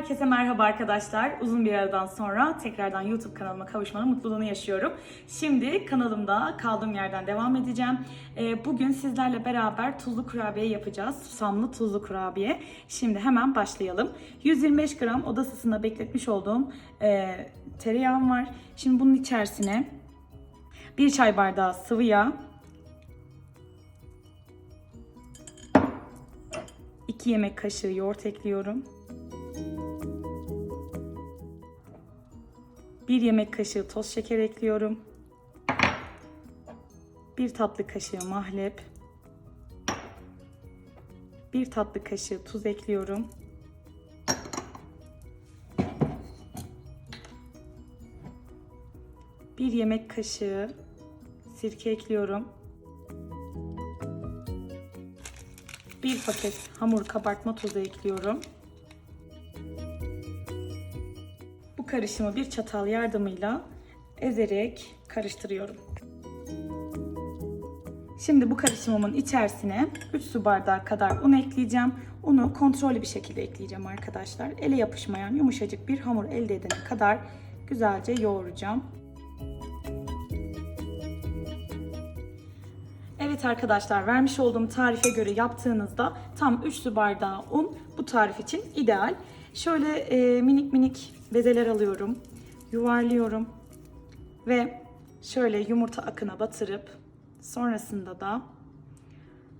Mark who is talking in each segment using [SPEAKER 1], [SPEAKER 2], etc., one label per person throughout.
[SPEAKER 1] Herkese merhaba arkadaşlar. Uzun bir aradan sonra tekrardan YouTube kanalıma kavuşmanın mutluluğunu yaşıyorum. Şimdi kanalımda kaldığım yerden devam edeceğim. Ee, Bugün sizlerle beraber tuzlu kurabiye yapacağız. Susamlı tuzlu kurabiye. Şimdi hemen başlayalım. 125 gram oda ısısında bekletmiş olduğum e, tereyağım var. Şimdi bunun içerisine bir çay bardağı sıvı yağ, 2 yemek kaşığı yoğurt ekliyorum. 1 yemek kaşığı toz şeker ekliyorum. 1 tatlı kaşığı mahlep. 1 tatlı kaşığı tuz ekliyorum. Bir yemek kaşığı sirke ekliyorum. Bir paket hamur kabartma tozu ekliyorum. Karışımı bir çatal yardımıyla ezerek karıştırıyorum. Şimdi bu karışımımın içerisine 3 su bardağı kadar un ekleyeceğim. Unu kontrollü bir şekilde ekleyeceğim arkadaşlar. Ele yapışmayan yumuşacık bir hamur elde edene kadar güzelce yoğuracağım. Evet arkadaşlar vermiş olduğum tarife göre yaptığınızda tam 3 su bardağı un bu tarif için ideal. Şöyle e, minik minik bezeler alıyorum. Yuvarlıyorum. Ve şöyle yumurta akına batırıp sonrasında da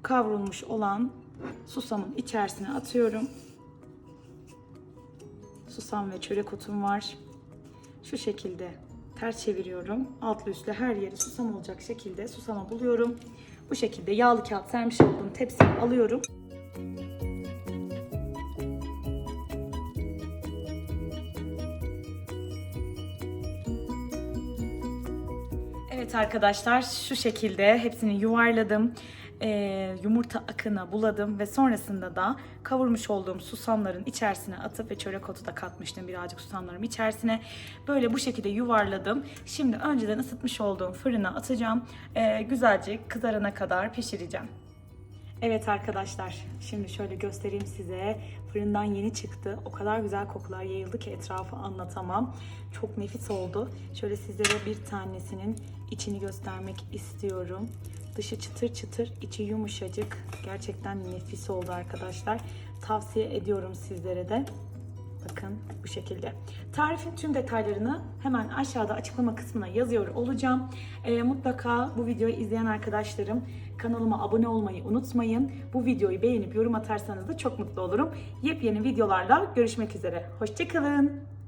[SPEAKER 1] kavrulmuş olan susamın içerisine atıyorum. Susam ve çörek otum var. Şu şekilde ters çeviriyorum. Altlı üstlü her yeri susam olacak şekilde susama buluyorum. Bu şekilde yağlı kağıt sermiş olduğum tepsiye alıyorum. Evet arkadaşlar şu şekilde hepsini yuvarladım. Ee, yumurta akına buladım ve sonrasında da kavurmuş olduğum susamların içerisine atıp ve çörek otu da katmıştım birazcık susamlarım içerisine. Böyle bu şekilde yuvarladım. Şimdi önceden ısıtmış olduğum fırına atacağım. Ee, güzelce kızarana kadar pişireceğim. Evet arkadaşlar, şimdi şöyle göstereyim size. Fırından yeni çıktı. O kadar güzel kokular yayıldı ki etrafı anlatamam. Çok nefis oldu. Şöyle sizlere bir tanesinin içini göstermek istiyorum. Dışı çıtır çıtır, içi yumuşacık. Gerçekten nefis oldu arkadaşlar. Tavsiye ediyorum sizlere de. Bu şekilde. Tarifin tüm detaylarını hemen aşağıda açıklama kısmına yazıyor olacağım. Ee, mutlaka bu videoyu izleyen arkadaşlarım kanalıma abone olmayı unutmayın. Bu videoyu beğenip yorum atarsanız da çok mutlu olurum. Yepyeni videolarla görüşmek üzere. Hoşçakalın.